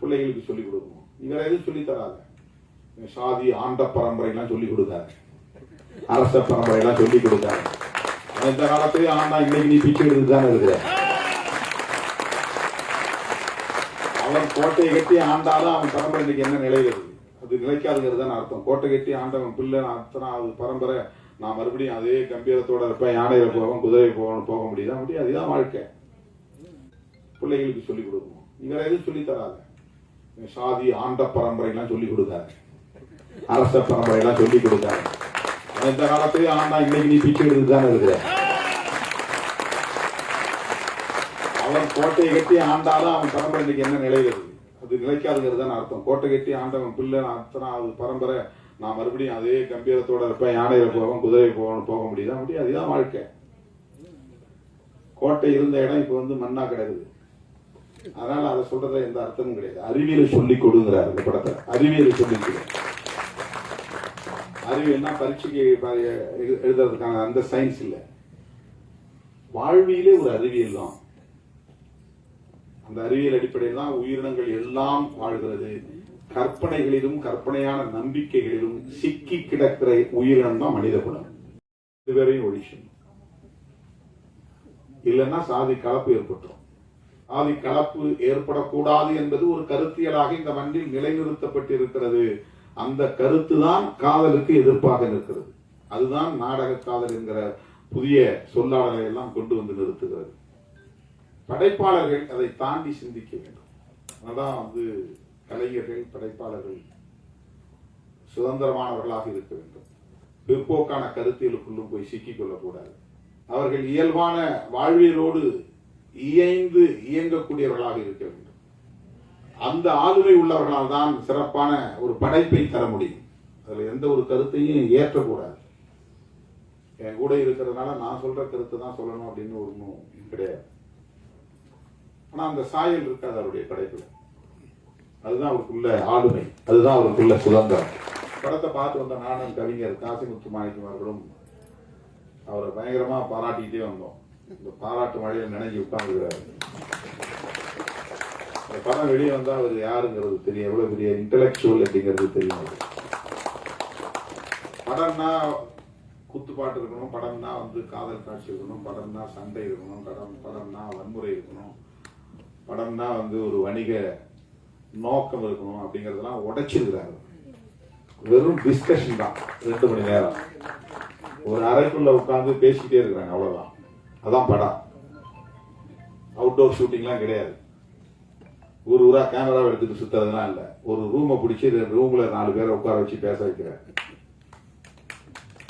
பிள்ளைகளுக்கு சொல்லிக் கொடுக்கணும். இவரை எதுவும் சொல்லி தராத சாதி ஆண்ட பரம்பரைலாம் சொல்லி கொடுக்காது. அரச பரம்பரைலாம் சொல்லி கொடுக்காது. அவன் இந்த காலத்திலேயே ஆண்டா இன்னைக்கு நீ பிச்சை எடுத்து தானே இருக்கிற? அவன் கோட்டையை கட்டி ஆண்டாதான் அவன் பரம்பரை இன்னைக்கு என்ன நிலையில் இருக்கு அது நிலைக்காதுங்கிறது தான் அர்த்தம். கோட்டை கட்டி ஆண்டவன் பிள்ளை நான் அத்தனை அது பரம்பரை நான் மறுபடியும் அதே கம்பீரத்தோட இருப்பேன். யானையில போவேன் குதிரை போவேன் போக முடியுதா? முடியும் அதுதான் வாழ்க்கை. பிள்ளைகளுக்கு சொல்லிக் கொடுக்கணும். இவரை எதுவும் சொல்லி தராங்க? சாதி ஆண்ட பரம்பரைலாம் சொல்லி கொடுக்காரு அரச பரம்பரைலாம் சொல்லி கொடுக்காரு இந்த காலத்திலேயே ஆண்டா இன்னைக்கு நீ பிச்சை எடுத்து தானே இருக்கிற? அவன் கோட்டையை கட்டி ஆண்டாதான் அவன் பரம்பரை இன்னைக்கு என்ன நிலையில் இருக்கு அது நிலைக்காதுங்கிறது தான் அர்த்தம். கோட்டை கட்டி ஆண்டவன் பிள்ளை நான் அத்தனை அது பரம்பரை நான் மறுபடியும் அதே கம்பீரத்தோட இருப்பேன். யானையில போவேன் குதிரை போவேன் போக முடியுதா? முடியும் அதுதான் வாழ்க்கை. கோட்டை இருந்த இடம் இப்போ வந்து மண்ணா கிடக்குது. அதனால அதை சொல்றதுல எந்த அர்த்தமும் கிடையாது. அறிவியலை சொல்லி கொடுங்கிறார் இந்த படத்தை அறிவியலை சொல்லி கொடு. அறிவியல்னா பரீட்சைக்கு எழுதுறதுக்கான அந்த சயின்ஸ் இல்ல. வாழ்வியலே ஒரு அறிவியல் தான். அந்த அறிவியல் அடிப்படையில் தான் உயிரினங்கள் எல்லாம் வாழ்கிறது. கற்பனைகளிலும் கற்பனையான நம்பிக்கைகளிலும் சிக்கி கிடக்கிற உயிரினம் தான் மனித குலம். இதுவரையும் ஒழிச்சு இல்லைன்னா சாதி கலப்பு ஏற்பட்டுரும். ஆதி கலப்பு ஏற்படக்கூடாது என்பது ஒரு கருத்தியலாக இந்த மண்ணில் நிலைநிறுத்தப்பட்டிருக்கிறது. அந்த கருத்து தான் காதலுக்கு எதிர்ப்பாக இருக்கிறது அதுதான் நாடக காதல் என்கிற புதிய சொல்லாடலை எல்லாம் கொண்டு வந்து நிறுத்துகிறது. படைப்பாளர்கள் அதை தாண்டி சிந்திக்க வேண்டும். அதான் வந்து கலைஞர்கள் படைப்பாளர்கள் சுதந்திரமானவர்களாக இருக்க வேண்டும். பிற்போக்கான கருத்தியலுக்குள்ளும் போய் சிக்கிக் கொள்ளக்கூடாது அவர்கள் இயல்பான வாழ்வியலோடு இயைந்து இயங்கக்கூடியவர்களாக இருக்க வேண்டும். அந்த ஆளுமை உள்ளவர்களால் தான் சிறப்பான ஒரு படைப்பை தர முடியும். அதுல எந்த ஒரு கருத்தையும் ஏற்றக்கூடாது. என் கூட இருக்கிறதுனால நான் சொல்ற கருத்து தான் சொல்லணும் அப்படின்னு ஒன்றும் கிடையாது. ஆனா அந்த சாயல் இருக்காது அவருடைய படைப்புல. அதுதான் அவருக்குள்ள ஆளுமை. அதுதான் அவருக்குள்ள சுதந்திரம். படத்தை பார்த்து வந்த நானும் கவிஞர் காசிமுத்து மாணிக்கம் அவர்களும் அவரை பயங்கரமா பாராட்டிக்கிட்டே வந்தோம். இந்த பாராட்டு மழையில நினைஞ்சு உட்கார்ந்துக்கிறாரு. இந்த படம் வெளியே வந்தா அவர் யாருங்கிறது தெரியும். எவ்வளவு பெரிய இன்டலெக்சுவல் அப்படிங்கிறது தெரியும் படம்னா குத்துப்பாட்டு இருக்கணும் படம்னா வந்து காதல் காட்சி இருக்கணும் படம்னா சண்டை இருக்கணும் படம் படம்னா வன்முறை இருக்கணும் படம்னா வந்து ஒரு வணிக நோக்கம் இருக்கணும் அப்படிங்கறதெல்லாம் உடைச்சிருக்கிறாரு. வெறும் டிஸ்கஷன் தான் ரெண்டு மணி நேரம். ஒரு அறைக்குள்ள உட்காந்து பேசிக்கிட்டே இருக்கிறாங்க அவ்வளவுதான். அதான் படம். அவுட்டோர் ஷூட்டிங்லாம் கிடையாது. ஒரு ஊரா கேமராவை எடுத்துட்டு சுத்துறதுலாம் இல்ல. ஒரு ரூமை பிடிச்சி ரூம்ல நாலு பேரை உட்கார வச்சு பேச வைக்கிறார்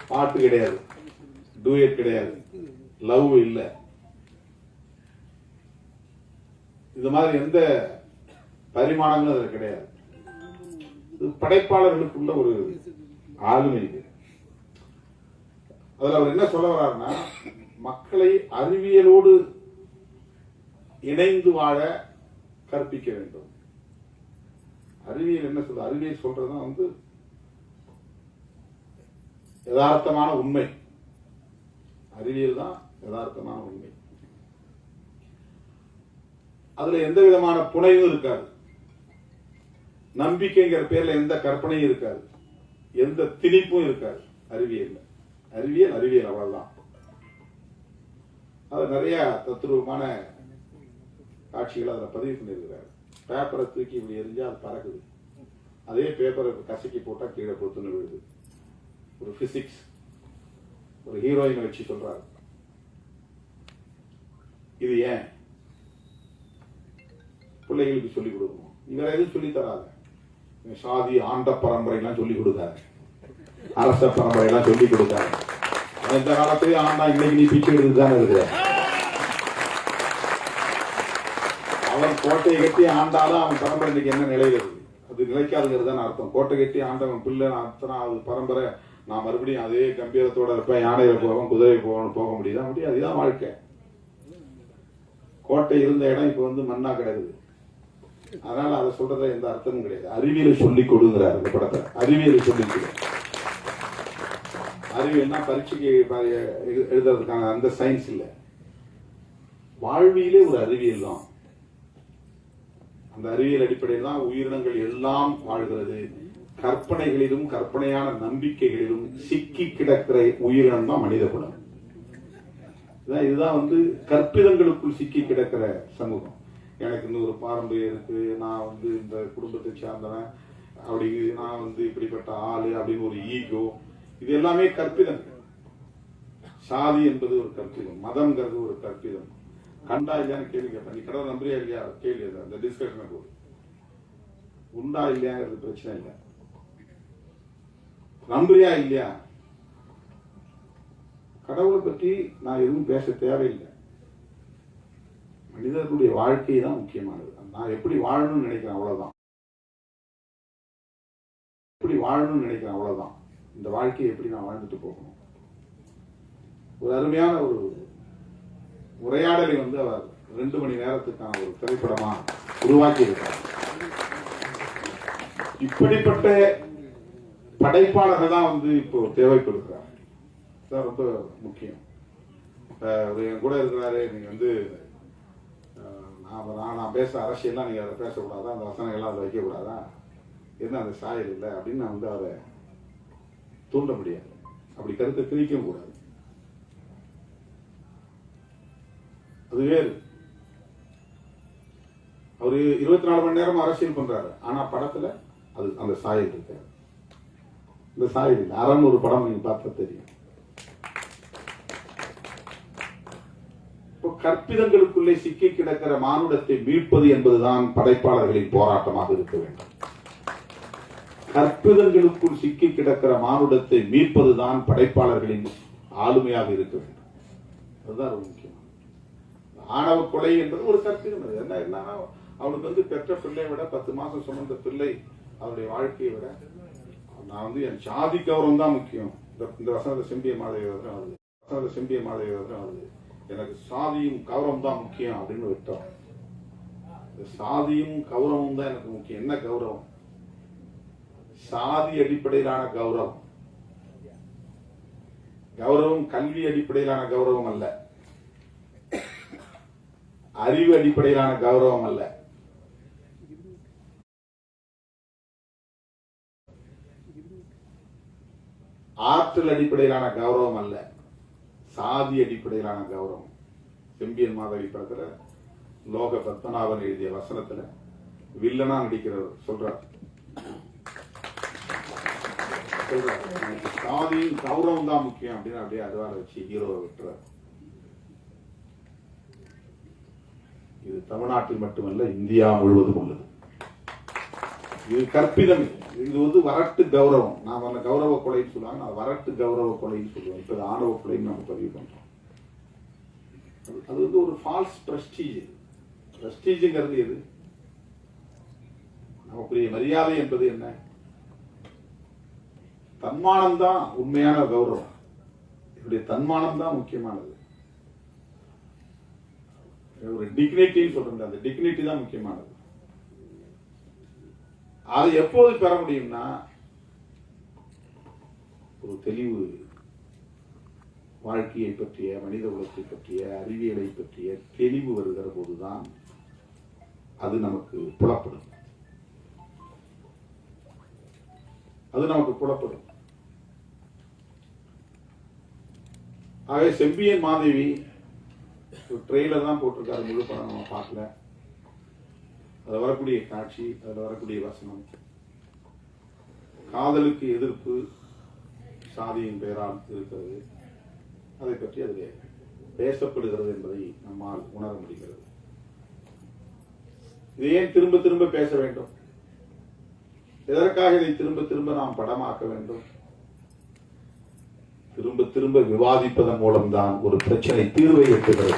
பாட்டு கிடையாது. டூயட் கிடையாது. லவ் இல்ல. இது மாதிரி எந்த பரிமாணங்களும் அதுல கிடையாது. இது படைப்பாளர்களுக்குள்ள ஒரு ஆளுமை இது. அதுல அவர் என்ன சொல்ல வர்றாருன்னா மக்களை அறிவியலோடு இணைந்து வாழ கற்பிக்க வேண்டும். அறிவியல் என்ன சொல்றது அறிவியல் சொல்றதுதான் வந்து யதார்த்தமான உண்மை. அறிவியல் தான் யதார்த்தமான உண்மை. அதுல எந்த விதமான புனைவும் இருக்காது. நம்பிக்கைங்கிற பேர்ல எந்த கற்பனையும் இருக்காது. எந்த திணிப்பும் இருக்காது அறிவியல்ல. அறிவியல் அறிவியல் அவ்வளவுதான். அது நிறைய தத்துருவமான காட்சிகளை அதில் பதிவு பண்ணியிருக்கிறார். பேப்பரை தூக்கி இப்படி எரிஞ்சால் அது பறக்குது. அதே பேப்பரை கசக்கி போட்டால் கீழே கொடுத்துன்னு விழுது. ஒரு பிசிக்ஸ் ஒரு ஹீரோயினை வச்சு சொல்றாரு. இது ஏன்? பிள்ளைகளுக்கு சொல்லிக் கொடுக்கணும். இவரை எதுவும் சொல்லி தராத. சாதி ஆண்ட பரம்பரைலாம் சொல்லிக் கொடுக்காரு அரச பரம்பரைலாம் சொல்லிக் கொடுக்காரு எந்த இந்த காலத்திலேயே ஆண்டா இன்னைக்கு நீ பிச்சு எடுத்து தானே இருக்கிற? அவன் கோட்டையை கட்டி ஆண்டாலும் அவன் பரம்பரை இன்னைக்கு என்ன நிலையில் இருக்கு அது நிலைக்காதுங்கிறது தான் அர்த்தம். கோட்டை கட்டி ஆண்டவன் பிள்ளை நான் அத்தனை அது பரம்பரை நான் மறுபடியும் அதே கம்பீரத்தோட இருப்பேன். யானையில போவேன் குதிரை போவேன் போக முடியுதா? முடியும் அதுதான் வாழ்க்கை. கோட்டை இருந்த இடம் இப்ப வந்து மண்ணா கிடக்குது. அதனால அதை சொல்றதுல எந்த அர்த்தமும் கிடையாது. அறிவியலை சொல்லி கொடுங்கிறார் இந்த படத்தை அறிவியலை சொல்லி கொடு அறிவியல்னா பரீட்சைக்கு ப- எழுதுறதுக்கான அந்த சயின்ஸ் இல்ல. வாழ்வியலே ஒரு அறிவியல் தான். அந்த அறிவியல் அடிப்படையில் தான் உயிரினங்கள் எல்லாம் வாழ்கிறது. கற்பனைகளிலும் கற்பனையான நம்பிக்கைகளிலும் சிக்கி கிடக்கிற உயிரினம் தான் மனித குலம். இதான் இதுதான் வந்து கற்பிதங்களுக்குள் சிக்கி கிடக்கிற சமூகம். எனக்கு இன்னும் ஒரு பாரம்பரியம் இருக்கு. நான் வந்து இந்த குடும்பத்தை சார்ந்தவன். அப்படி நான் வந்து இப்படிப்பட்ட ஆளு அப்படின்னு ஒரு ஈகோ இது எல்லாமே கற்பிதம். சாதி என்பது ஒரு கற்பிதம். மதம்ங்கிறது ஒரு கற்பிதம். கண்டா இல்லையான்னு கேள்வி கேட்பேன். நீ கடவுள் நம்புறியா இல்லையா? கேள்வி அந்த டிஸ்கஷனை போடு உண்டா இல்லையாங்கிறது பிரச்சனை இல்லை. நம்புறியா இல்லையா? கடவுளை பற்றி நான் எதுவும் பேச தேவையில்லை. மனிதர்களுடைய வாழ்க்கை தான் முக்கியமானது. நான் எப்படி வாழணும்னு நினைக்கிறேன் அவ்வளவுதான். எப்படி வாழணும்னு நினைக்கிறேன் அவ்வளவுதான். இந்த வாழ்க்கையை எப்படி நான் வாழ்ந்துட்டு போகணும்? ஒரு அருமையான ஒரு உரையாடலை வந்து அவர் ரெண்டு மணி நேரத்துக்கான ஒரு திரைப்படமா உருவாக்கி இருக்கார் இப்படிப்பட்ட படைப்பாளர்கள் தான் வந்து இப்போ தேவைப்படுகிறார். இதுதான் ரொம்ப முக்கியம். அவர் என் கூட இருக்கிறாரு நீங்க வந்து நான் நான் நான் பேச அரசியல்லாம் நீங்க அதை பேசக்கூடாதா? அந்த வசனங்கள்லாம் அதை வைக்கக்கூடாதா? என்ன அந்த சாயல் இல்லை அப்படின்னு நான் வந்து அவரை தூண்ட முடியாது. அப்படி கருத்தை திணிக்கவும் கூடாது. அது வேறு. அவரு இருபத்தி நாலு மணி நேரம் அரசியல் பண்றாரு. ஆனா படத்துல அது அந்த சாயல் இருக்காரு. இந்த சாயல் இல்லை. அறம் ஒரு படம் நீங்க பார்த்தா தெரியும். இப்போ கற்பிதங்களுக்குள்ளே சிக்கி கிடக்கிற மானுடத்தை மீட்பது என்பதுதான் படைப்பாளர்களின் போராட்டமாக இருக்க வேண்டும். கற்பிதங்களுக்குள் சிக்கி கிடக்கிற மானுடத்தை மீட்பதுதான் படைப்பாளர்களின் ஆளுமையாக இருக்க வேண்டும். அதுதான் ரொம்ப முக்கியம். ஆணவ கொலை என்பது ஒரு கற்பிதம். என்ன என்ன என்னன்னா அவனுக்கு வந்து பெற்ற பிள்ளையை விட பத்து மாசம் சுமந்த பிள்ளை அவருடைய வாழ்க்கையை விட நான் வந்து என் சாதி கௌரவம் தான் முக்கியம். இந்த- வசந்த செம்பிய மாதவி வருது வசந்த செம்பிய மாதவி வருது எனக்கு சாதியும் கௌரவம் தான் முக்கியம் அப்படின்னு விட்டோம். சாதியும் கௌரவம் தான் எனக்கு முக்கியம். என்ன கௌரவம்? சாதி அடிப்படையிலான கௌரவம். கௌரவம் கல்வி அடிப்படையிலான கௌரவம் அல்ல. அறிவு அடிப்படையிலான கௌரவம் அல்ல. ஆற்றல் அடிப்படையிலான கௌரவம் அல்ல. சாதி அடிப்படையிலான கௌரவம். செம்பியன் மாதவி படத்துல லோக பத்மநாபன் எழுதிய வசனத்துல வில்லனா நடிக்கிறவர் சொல்றார். சொல்றார் எனக்கு கௌரவம் தான் முக்கியம் அப்படின்னு அப்படியே அதுவார வச்சு ஹீரோவை விட்டுறார். இது தமிழ்நாட்டில் மட்டுமல்ல இந்தியா முழுவதும் உள்ளது. இது கற்பிதம். இது வந்து வரட்டு கௌரவம். நான் அந்த கௌரவ கொலைன்னு சொல்லுவாங்க. நான் வரட்டு கௌரவ கொலைன்னு சொல்லுவேன். இப்போ ஆணவ கொலைன்னு நம்ம பதிவு பண்றோம். அது- அது வந்து ஒரு ஃபால்ஸ் பிரஸ்டீஜ் பிரஸ்டீஜுங்கிறது எது? நமக்குரிய மரியாதை என்பது என்ன? தன்மானம் தான் உண்மையான கௌரவம். என்னுடைய தன்மானம் தான் முக்கியமானது. ஒரு டிக்னிட்டின்னு சொல்றேன் அந்த டிக்னிட்டி தான் முக்கியமானது. அதை எப்போது பெற முடியும்னா ஒரு தெளிவு வாழ்க்கையை பற்றிய மனித உலகத்தை பற்றிய அறிவியலை பற்றிய தெளிவு வருகிற போதுதான் அது நமக்கு புலப்படும். அது நமக்கு புலப்படும். ஆகவே செம்பியன் மாதேவி ஒரு ட்ரெயிலர் தான் போட்டிருக்காரு முழு படம் நம்ம பார்க்கல. அதில் வரக்கூடிய காட்சி அதில் வரக்கூடிய வசனம். காதலுக்கு எதிர்ப்பு சாதியின் பெயரால் இருக்கிறது. அதை பற்றி அதில் பேசப்படுகிறது என்பதை நம்மால் உணர முடிகிறது. இதை ஏன் திரும்ப திரும்ப பேச வேண்டும்? எதற்காக இதை திரும்ப திரும்ப நாம் படமாக்க வேண்டும்? திரும்ப திரும்ப விவாதிப்பதன் மூலம்தான் ஒரு பிரச்சனை தீர்வை எட்டுகிறது.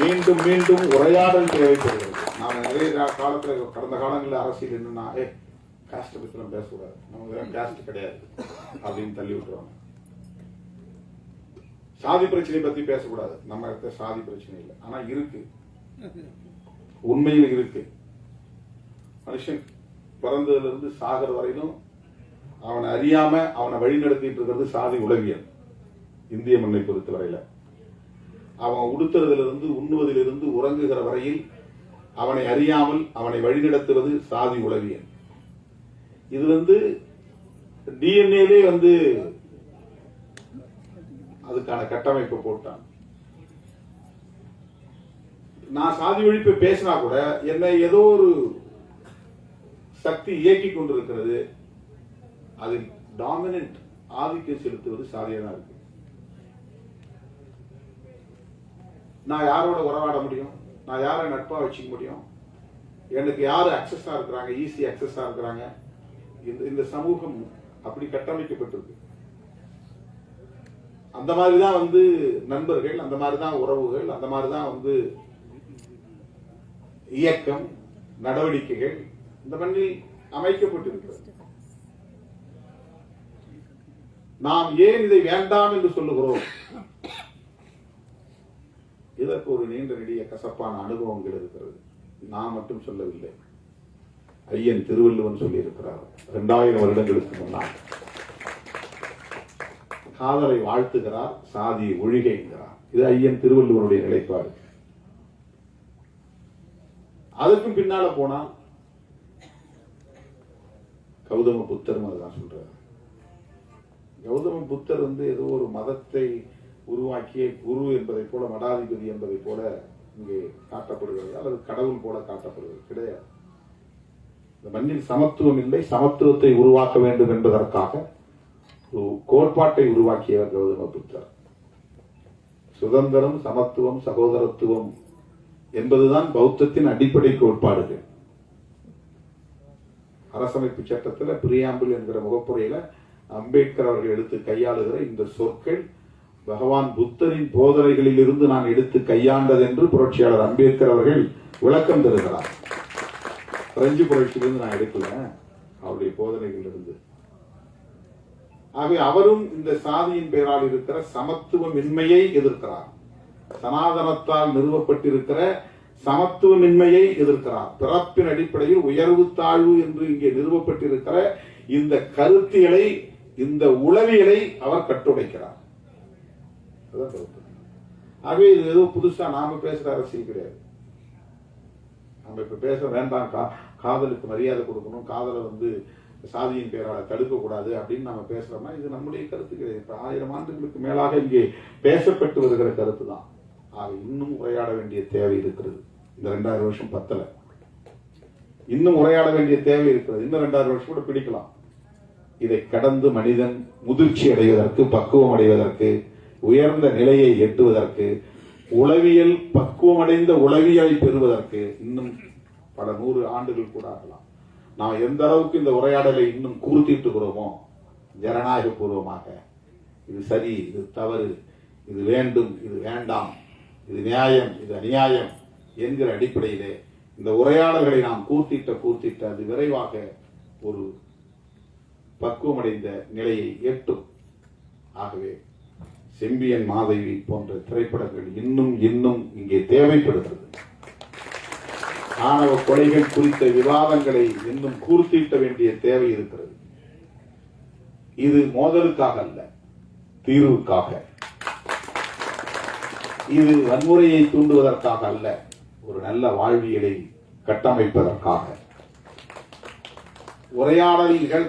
மீண்டும் மீண்டும் உரையாடல் தேவைப்படுகிறது. நான் நிறைய காலத்தில் காலத்துல கடந்த காலங்களில் அரசியல் என்னன்னா ஏ காஸ்ட் பத்தி பேசக்கூடாது. நமக்கு காஸ்ட் கிடையாது. அப்படின்னு தள்ளி விட்டுருவாங்க. சாதி பிரச்சனை பத்தி பேசக்கூடாது. நம்ம இடத்துல சாதி பிரச்சனை இல்லை. ஆனா இருக்கு. உண்மையில் இருக்கு. மனுஷன் பிறந்ததுல இருந்து சாகர் வரையிலும் அவனை அறியாம அவனை வழிநடத்திட்டு இருக்கிறது சாதி உளவியல் இந்திய மண்ணை பொறுத்தவரையில அவன் உடுத்துறதுல இருந்து உண்ணுவதிலிருந்து உறங்குகிற வரையில் அவனை அறியாமல் அவனை வழிநடத்துவது சாதி உளவியல் இது வந்து டிஎன்ஏலே வந்து அதுக்கான கட்டமைப்பு போட்டான். நான் சாதி ஒழிப்பை பேசினா கூட என்னை ஏதோ ஒரு சக்தி இயக்கி கொண்டிருக்கிறது. அதில் டாமினன்ட் ஆதிக்கம் செலுத்துவது சாதியனா இருக்கு. நான் யாரோட உறவாட முடியும்? நான் யாரை நட்பா வச்சுக்க முடியும்? எனக்கு யாரு அக்சஸா இருக்கிறாங்க? ஈஸி அக்சஸா இருக்கிறாங்க? இந்த இந்த சமூகம் அப்படி கட்டமைக்கப்பட்டிருக்கு. அந்த மாதிரி தான் வந்து நண்பர்கள் அந்த மாதிரி தான் உறவுகள் அந்த மாதிரி தான் வந்து இயக்கம் நடவடிக்கைகள் இந்த மண்ணில் அமைக்கப்பட்டிருக்கிறது. நாம் ஏன் இதை வேண்டாம் என்று சொல்லுகிறோம்? இதற்கு ஒரு நீண்ட நெடிய கசப்பான அனுபவங்கள் இருக்கிறது. நான் மட்டும் சொல்லவில்லை. ஐயன் திருவள்ளுவன் சொல்லியிருக்கிறார். இரண்டாயிரம் வருடங்களுக்கு முன்னால். காதலை வாழ்த்துகிறார் சாதி ஒழிகைங்கிறார். இது ஐயன் திருவள்ளுவருடைய நிலைப்பாடு. அதுக்கும் பின்னால போனா கௌதம புத்தரும் அதுதான் சொல்றாரு. கௌதம புத்தர் வந்து ஏதோ ஒரு மதத்தை உருவாக்கிய குரு என்பதை போல மடாதிபதி என்பதை போல இங்கே காட்டப்படுகிறது. அல்லது கடவுள் போல காட்டப்படுகிறது. கிடையாது. இந்த மண்ணில் சமத்துவம் இல்லை. சமத்துவத்தை உருவாக்க வேண்டும் என்பதற்காக ஒரு கோட்பாட்டை உருவாக்கியவர் கௌதம புத்தர். சுதந்திரம் சமத்துவம் சகோதரத்துவம் என்பதுதான் பௌத்தத்தின் அடிப்படை கோட்பாடுகள். அரசமைப்பு சட்டத்தில் பிரியாம்பிள் என்கிற முகப்புறையில அம்பேத்கர் அவர்கள் எடுத்து கையாளுகிற இந்த சொற்கள் பகவான் புத்தரின் போதனைகளில் இருந்து நான் எடுத்து கையாண்டது என்று புரட்சியாளர் அம்பேத்கர் அவர்கள் விளக்கம் தருகிறார். பிரெஞ்சு புரட்சியிலிருந்து நான் எடுக்கல அவருடைய போதனைகள் இருந்து ஆகவே அவரும் இந்த சாதியின் பெயரால் இருக்கிற சமத்துவமின்மையை எதிர்க்கிறார். சனாதனத்தால் நிறுவப்பட்டிருக்கிற சமத்துவமின்மையை எதிர்க்கிறார். பிறப்பின் அடிப்படையில் உயர்வு தாழ்வு என்று இங்கே நிறுவப்பட்டிருக்கிற இந்த கருத்தியலை இந்த உளவியலை அவர் கட்டுடைக்கிறார். ஆகவே இது ஏதோ புதுசா நாம பேசுற அரசியல் கிடையாது. நம்ம இப்ப பேச வேண்டாம் காதலுக்கு மரியாதை கொடுக்கணும் காதலை வந்து சாதியின் பேரால தடுக்க கூடாது அப்படின்னு நம்ம பேசுறோம்னா இது நம்முடைய கருத்து கிடையாது. இப்ப ஆயிரம் ஆண்டுகளுக்கு மேலாக இங்கே பேசப்பட்டு வருகிற கருத்து தான். ஆக இன்னும் உரையாட வேண்டிய தேவை இருக்கிறது. இந்த ரெண்டாயிரம் வருஷம் பத்தல. இன்னும் உரையாட வேண்டிய தேவை இருக்கிறது. இன்னும் ரெண்டாயிரம் வருஷம் கூட பிடிக்கலாம். இதை கடந்து மனிதன் முதிர்ச்சி அடைவதற்கு பக்குவம் அடைவதற்கு உயர்ந்த நிலையை எட்டுவதற்கு உளவியல் பக்குவமடைந்த உளவியலை பெறுவதற்கு இன்னும் பல நூறு ஆண்டுகள் கூட ஆகலாம். நாம் எந்த அளவுக்கு இந்த உரையாடலை இன்னும் கூர்த்திட்டுகிறோமோ ஜனநாயக பூர்வமாக இது சரி இது தவறு இது வேண்டும் இது வேண்டாம் இது நியாயம் இது அநியாயம் என்கிற அடிப்படையிலே இந்த உரையாடல்களை நாம் கூர்த்திட்ட கூர்த்திட்ட அது விரைவாக ஒரு பக்குவமடைந்த நிலையை எட்டும். ஆகவே செம்பியன் மாதவி போன்ற திரைப்படங்கள் இன்னும் இன்னும் இங்கே தேவைப்படுகிறது. ஆணவ கொலைகள் குறித்த விவாதங்களை இன்னும் கூர்த்திட்ட வேண்டிய தேவை இருக்கிறது. இது மோதலுக்காக அல்ல தீர்வுக்காக. இது வன்முறையை தூண்டுவதற்காக அல்ல ஒரு நல்ல வாழ்வியலை கட்டமைப்பதற்காக. உரையாடல் நிகழ்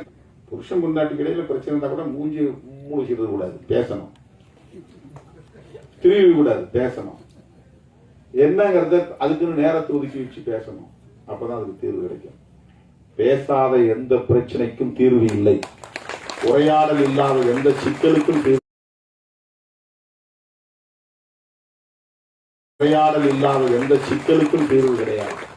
புருஷன் முன்னாடி இடையில பிரச்சனை இருந்தா கூட மூஞ்சி மூழ்கிறது கூடாது பேசணும். திரும்பி கூடாது பேசணும். என்னங்கிறத அதுக்குன்னு நேரத்தை ஒதுக்கி வச்சு பேசணும். அப்பதான் அதுக்கு தீர்வு கிடைக்கும். பேசாத எந்த பிரச்சனைக்கும் தீர்வு இல்லை. உரையாடல் இல்லாத எந்த சிக்கலுக்கும் தீர்வு உரையாடல் இல்லாத எந்த சிக்கலுக்கும் தீர்வு கிடையாது.